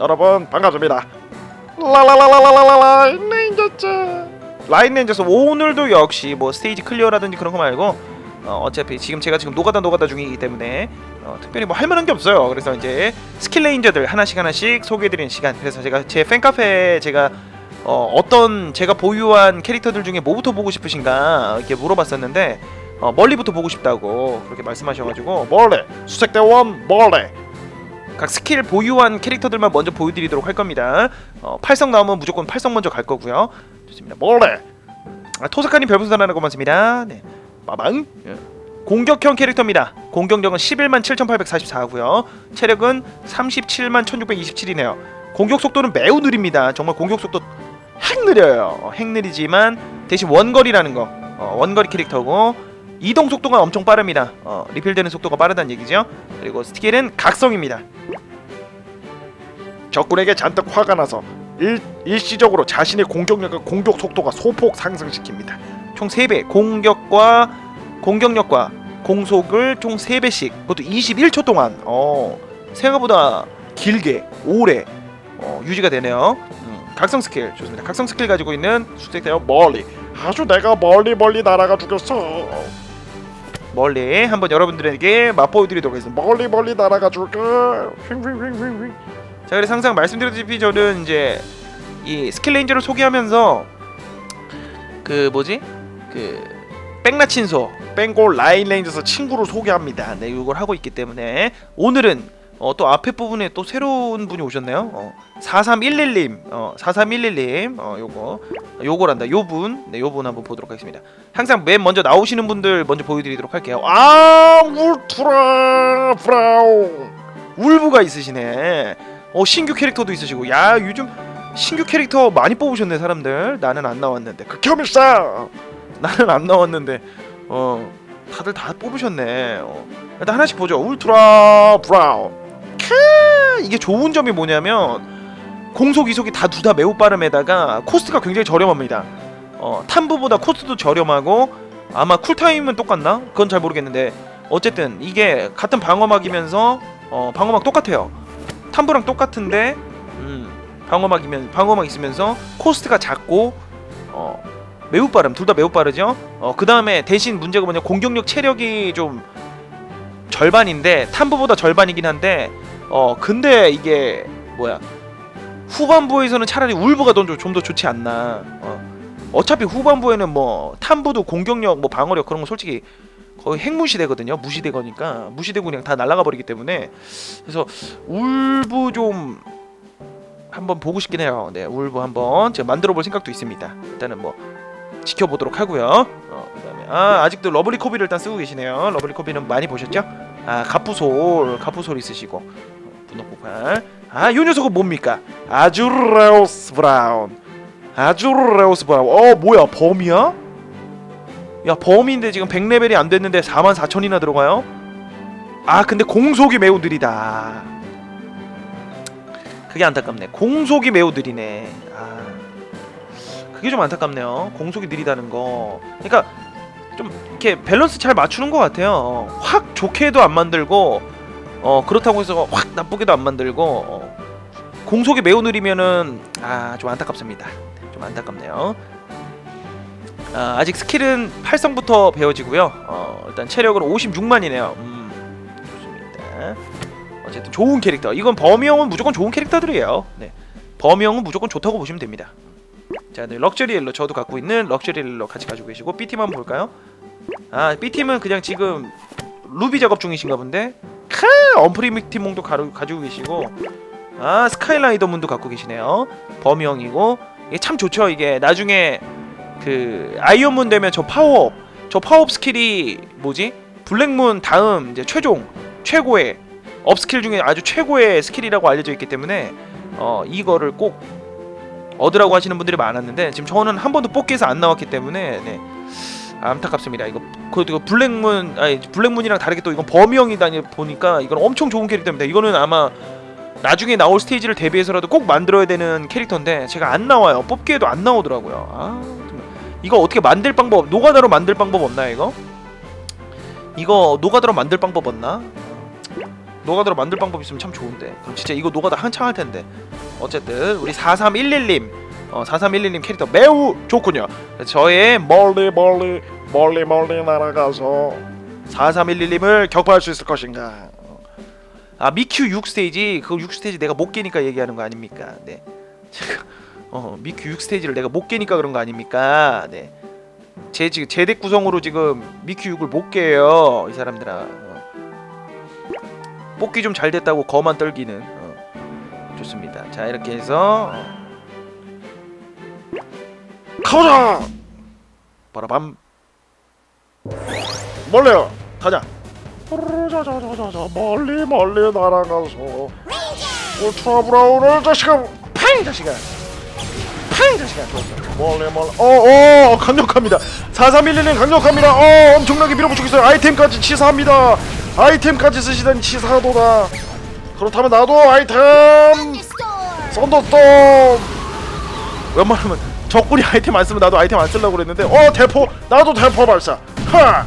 여러분 반갑습니다. 라라라라라라라 닌자자 라인 렌저스 오늘도 역시 뭐 스테이지 클리어라든지 그런 거 말고 어, 어차피 지금 제가 지금 노가다 노가다 중이기 때문에 어, 특별히 뭐 할 만한 게 없어요. 그래서 이제 스킬 레인저들 하나씩 하나씩 소개해드리는 시간. 그래서 제가 제 팬카페에 제가 어, 어떤 제가 보유한 캐릭터들 중에 뭐부터 보고 싶으신가 이렇게 물어봤었는데 어, 멀리부터 보고 싶다고 그렇게 말씀하셔가지고 멀리 수색대원 멀리 각 스킬 보유한 캐릭터들만 먼저 보여드리도록 할 겁니다. 어, 팔성 나오면 무조건 팔성 먼저 갈 거고요. 좋습니다. 몰래. 아, 토사카님 별풍선 하나 고맙습니다. 네. 빠방. 예. 공격형 캐릭터입니다. 공격력은 11만 7,844고요. 체력은 37만 1,627이네요. 공격 속도는 매우 느립니다. 정말 공격 속도 핵 느려요. 어, 핵 느리지만 대신 원거리라는 거. 어, 원거리 캐릭터고 이동 속도가 엄청 빠릅니다. 어, 리필되는 속도가 빠르다는 얘기죠. 그리고 스킬은 각성입니다. 적군에게 잔뜩 화가 나서 일, 일시적으로 자신의 공격력과 공격 속도가 소폭 상승시킵니다. 총 3배 공격과 공격력과 공속을 총 3배씩 그것도 21초 동안 어, 생각보다 길게 오래 어, 유지가 되네요. 음, 각성 스킬 좋습니다. 각성 스킬 가지고 있는 수색대요 멀리 아주 내가 멀리 멀리 날아가 죽였어. 멀리 한번 여러분들에게 맛보여드리도록 하겠습니다. 멀리 멀리 날아가 줄게. 휘휘휘휘휘. 자 그래서 항상 말씀드렸다시피 저는 이제 이 스킬레인저를 소개하면서 그 뭐지 그 백나친소 뱅골 라인 레인저서 친구를 소개합니다. 네 이걸 하고 있기 때문에 오늘은 어, 또 앞에 부분에 또 새로운 분이 오셨네요. 어, 4311님, 어, 4311님, 어, 요거, 요거란다. 요 분, 네, 요분 한번 보도록 하겠습니다. 항상 맨 먼저 나오시는 분들 먼저 보여드리도록 할게요. 아, 울트라 브라운, 울브가 있으시네. 어, 신규 캐릭터도 있으시고, 야, 요즘 신규 캐릭터 많이 뽑으셨네 사람들. 나는 안 나왔는데. 극혐일사. 나는 안 나왔는데, 어, 다들 다 뽑으셨네. 어. 일단 하나씩 보죠. 울트라 브라운. 크 이게 좋은 점이 뭐냐면 공속 이속이 다 둘 다 매우 빠름에다가 코스트가 굉장히 저렴합니다. 어, 탐부보다 코스트도 저렴하고 아마 쿨타임은 똑같나? 그건 잘 모르겠는데 어쨌든 이게 같은 방어막이면서 어, 방어막 똑같아요. 탐부랑 똑같은데 음, 방어막이면 방어막 있으면서 코스트가 작고 어, 매우 빠름 둘 다 매우 빠르죠. 어, 그 다음에 대신 문제가 뭐냐 공격력 체력이 좀 절반인데 탐부보다 절반이긴 한데 어 근데 이게 뭐야? 후반부에서는 차라리 울브가 좀 더 좋지 않나. 어. 어차피 후반부에는 뭐 탐부도 공격력 뭐 방어력 그런 거 솔직히 거의 핵무시되거든요. 무시되거니까. 무시되고 그냥 다 날아가 버리기 때문에. 그래서 울브 좀 한번 보고 싶긴 해요. 네 울브 한번 제가 만들어 볼 생각도 있습니다. 일단은 뭐 지켜보도록 하고요. 어, 그다음에 아 아직도 러블리 코비를 일단 쓰고 계시네요. 러블리 코비는 많이 보셨죠? 아 가푸솔 가푸솔 있으시고 분노폭발 아이 녀석은 뭡니까? 아주레오스 브라운. 아주레오스 브라운. 어 뭐야 범이야? 야 범인데 지금 100레벨이 안 됐는데 4만 4천이나 들어가요? 아 근데 공속이 매우 느리다. 그게 안타깝네. 공속이 매우 느리네. 아 그게 좀 안타깝네요. 공속이 느리다는 거. 그러니까 좀 이렇게 밸런스 잘 맞추는 것 같아요. 어, 확 좋게도 안 만들고 어 그렇다고 해서 확 나쁘게도 안 만들고 어, 공속이 매우 느리면은 아 좀 안타깝습니다. 좀 안타깝네요. 아, 아직 스킬은 8성부터 배워지고요. 어, 일단 체력은 56만이네요. 음, 좋습니다. 어쨌든 좋은 캐릭터. 이건 범위형은 무조건 좋은 캐릭터들이에요. 네. 범위형은 무조건 좋다고 보시면 됩니다. 자, 네, 럭셔리 옐로 저도 갖고 있는 럭셔리 옐로 같이 가지고 계시고 B팀 한번 볼까요? 아, B팀은 그냥 지금 루비 작업 중이신가 본데. 카! 언프리미티몽도 가지고 계시고 아, 스카이라이더 문도 갖고 계시네요. 범위형이고 이게 참 좋죠. 이게 나중에 그 아이언문 되면 저 파워업 저 파워업 스킬이 뭐지? 블랙문 다음 이제 최종 최고의 업스킬 중에 아주 최고의 스킬이라고 알려져 있기 때문에 어 이거를 꼭 얻으라고 하시는 분들이 많았는데 지금 저는 한 번도 뽑기에서 안 나왔기 때문에 네. 안타깝습니다. 이거 그 블랙문 아니 블랙문이랑 다르게 또 이건 범위형이다 보니까 이건 엄청 좋은 캐릭터입니다. 이거는 아마 나중에 나올 스테이지를 대비해서라도 꼭 만들어야 되는 캐릭터인데 제가 안 나와요. 뽑기에도 안 나오더라고요. 아 정말. 이거 어떻게 만들 방법 노가다로 만들 방법 없나요 이거? 이거 노가다로 만들 방법 없나? 노가다로 만들 방법 있으면 참 좋은데 그럼 진짜 이거 노가다 한창 할 텐데 어쨌든 우리 4311님 어, 4311님 캐릭터 매우 좋군요. 저의 멀리 멀리 멀리 멀리 날아가서 4311님을 격파할 수 있을 것인가? 어. 아 미큐 6 스테이지 그 6 스테이지 내가 못 깨니까 얘기하는 거 아닙니까? 네. 어 미큐 6 스테이지를 내가 못 깨니까 그런 거 아닙니까? 네. 제 지금 제덱 구성으로 지금 미큐 6을 못 깨요 이 사람들아. 어. 뽑기 좀 잘 됐다고 거만 떨기는 어. 좋습니다. 자 이렇게 해서 어. 가보자. 바라밤. 멀리요. 가자. 자자자자자 멀리 멀리 날아가서 울트라 브라운을 자식아 팡 자식아 팡 자식아 멀리 멀리 어어 강력합니다 4311님 강력합니다 어 엄청나게 밀어붙이고 있어요 아이템까지 치사합니다 아이템까지 쓰시다니 치사하도다 그렇다면 나도 아이템 썬더스톰 웬만하면 적군이 아이템 안 쓰면 나도 아이템 안 쓰려고 그랬는데 어 대포! 나도 대포 발사! 하!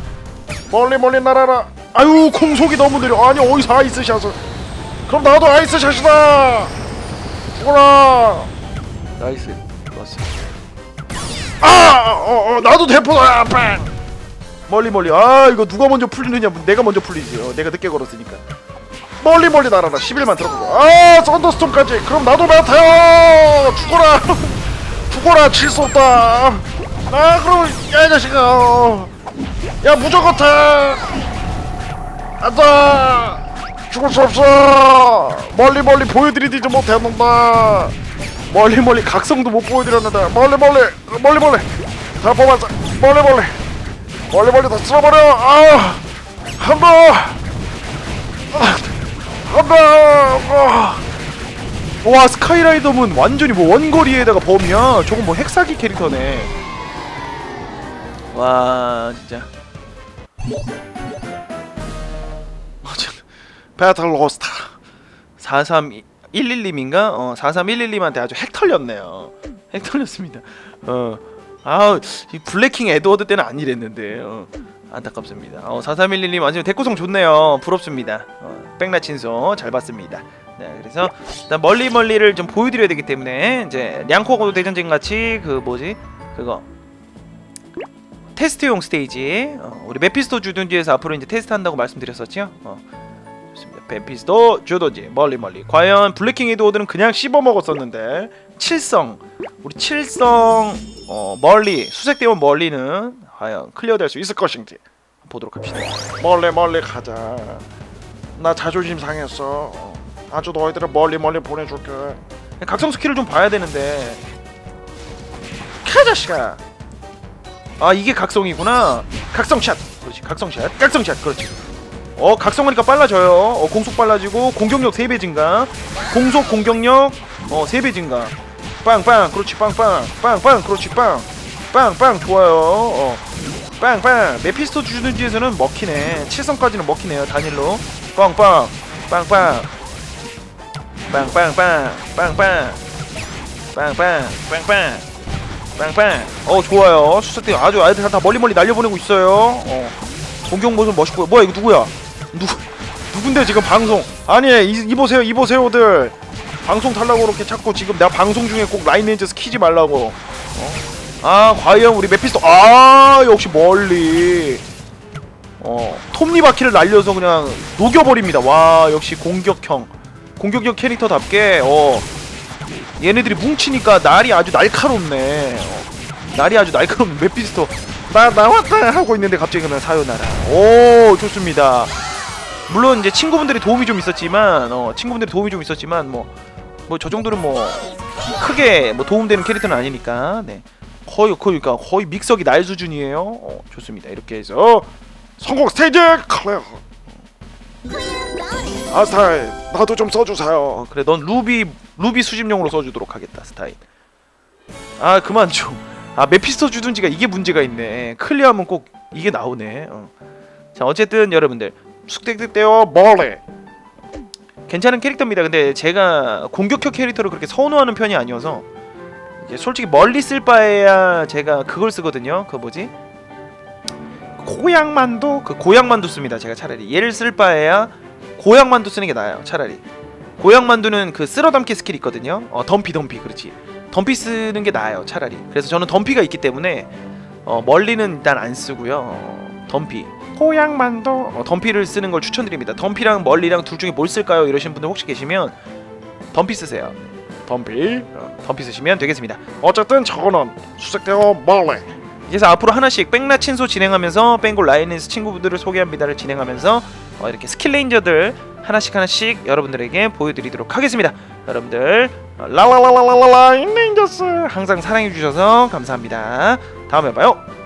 멀리 멀리 날아라! 아유 공속이 너무 느려. 아니 어디서 아이스샷을? 그럼 나도 아이스샷이다! 죽어라! 나이스. 좋았어. 아 어 어, 나도 대포다 빵! 멀리 멀리. 아 이거 누가 먼저 풀리느냐? 내가 먼저 풀리지. 어, 내가 늦게 걸었으니까. 멀리 멀리 날아라. 11만 들어보고. 아 썬더스톰까지! 그럼 나도 맡아요! 죽어라 죽어라 칠수 없다. 아 그럼 야이 자식아 야 무조건 타. 안다. 죽을 수 없어. 멀리 멀리 보여드리지 못했는다 멀리 멀리 각성도 못 보여드렸는데. 멀리 멀리 멀리 멀리. 다 뽑았어 멀리 멀리. 멀리 멀리 다 쓸어버려. 아 한번. 한번 와 스카이라이더문 완전히 뭐 원거리에다가 범이야. 저건 뭐 핵사기 캐릭터네. 와 진짜. 배틀 로스타. 4311님인가? 어 4311님한테 아주 핵 털렸네요. 핵 털렸습니다. 어 아우 이 블랙킹 에드워드 때는 아니랬는데 어, 안타깝습니다. 어 4311님 완전 대구성 좋네요. 부럽습니다. 어, 백나친소 잘 봤습니다 네 그래서 일단 멀리 멀리를 좀 보여드려야 되기 때문에 이제 량코고 대전쟁 같이 그 뭐지? 그거 테스트용 스테이지. 어, 우리 메피스토 주둔지에서 앞으로 이제 테스트한다고 말씀드렸었죠? 어, 좋습니다. 메피스토 주둔지 멀리 멀리. 과연 블랙킹 에드워드는 그냥 씹어 먹었었는데 칠성 우리 칠성 어, 멀리 수색대원 멀리는 과연 클리어될 수 있을 것인지 보도록 합시다. 멀리 멀리 가자. 나 자존심 상했어 어, 아주 너희들을 멀리 멀리 보내줄게. 각성 스킬을 좀 봐야 되는데. 카자식아. 아 이게 각성이구나. 각성샷. 그렇지 각성샷. 각성샷 그렇지. 어 각성하니까 빨라져요. 어 공속 빨라지고 공격력 3배 증가. 공속 공격력 어 3배 증가. 빵빵. 그렇지 빵빵. 빵빵. 그렇지 빵. 빵빵. 좋아요. 어. 빵빵. 메피스토 주둔지에서는 먹히네. 7성까지는 먹히네요 단일로. 빵빵. 빵빵 빵빵빵 빵빵 빵빵 빵빵 빵빵 어 좋아요 수석대 아주 아이들 다 멀리 멀리 날려보내고 있어요 어 공격 모습 멋있고 뭐야 이거 누구야 누구 누군데 지금 방송 아니 이, 이 보세요 이 보세요들 방송 탈라고 그렇게 자꾸 지금 내가 방송 중에 꼭 라인 렌즈에서 키지 말라고 어? 아 과연 우리 메피스토 아 역시 멀리 어 톱니바퀴를 날려서 그냥 녹여버립니다 와 역시 공격형 공격형 캐릭터답게 어. 얘네들이 뭉치니까 날이 아주 날카롭네. 어, 날이 아주 날카롭네. 메피스토 나 나왔다 하고 있는데 갑자기 그냥 사요나라. 오 좋습니다. 물론 이제 친구분들이 도움이 좀 있었지만 어 친구분들이 도움이 좀 있었지만 뭐 뭐 저 정도는 뭐 크게 뭐 도움되는 캐릭터는 아니니까 네. 거의 거의 그러니까 거의 믹서기 날 수준이에요. 어 좋습니다. 이렇게 해서 성공 스테이지 클리어 아 스타일. 나도 좀 써주세요. 어, 그래 넌 루비 루비 수집용으로 써주도록 하겠다 스타일. 아 그만 좀아 메피스토 주둔지가 이게 문제가 있네. 클리어하면 꼭 이게 나오네. 어. 자 어쨌든 여러분들 숙택대요 멀리. 괜찮은 캐릭터입니다. 근데 제가 공격형 캐릭터를 그렇게 선호하는 편이 아니어서 이제 솔직히 멀리 쓸 바에야 제가 그걸 쓰거든요. 그 뭐지? 고양만두 그 고양만두 씁니다 제가 차라리. 얘를 쓸 바에야 고양만두 쓰는 게 나아요 차라리 고양 만두는 그 쓸어 담기 스킬 있거든요. 어 덤피 덤피 그렇지. 덤피 쓰는 게 나아요 차라리. 그래서 저는 덤피가 있기 때문에 어 멀리는 일단 안 쓰고요. 어, 덤피. 고양 만두. 어, 덤피를 쓰는 걸 추천드립니다. 덤피랑 멀리랑 둘 중에 뭘 쓸까요? 이러신 분들 혹시 계시면 덤피 쓰세요. 덤피. 어, 덤피 쓰시면 되겠습니다. 어쨌든 저거는 수색되어 멀리 그래서 앞으로 하나씩 백나 친소 진행하면서 뱅골 라이언스 친구분들을 소개합니다를 진행하면서 어, 이렇게 스킬 레인저들 하나씩 하나씩 여러분들에게 보여드리도록 하겠습니다. 여러분들 어, 라라라라라라 인레인저스 항상 사랑해 주셔서 감사합니다. 다음에 봐요.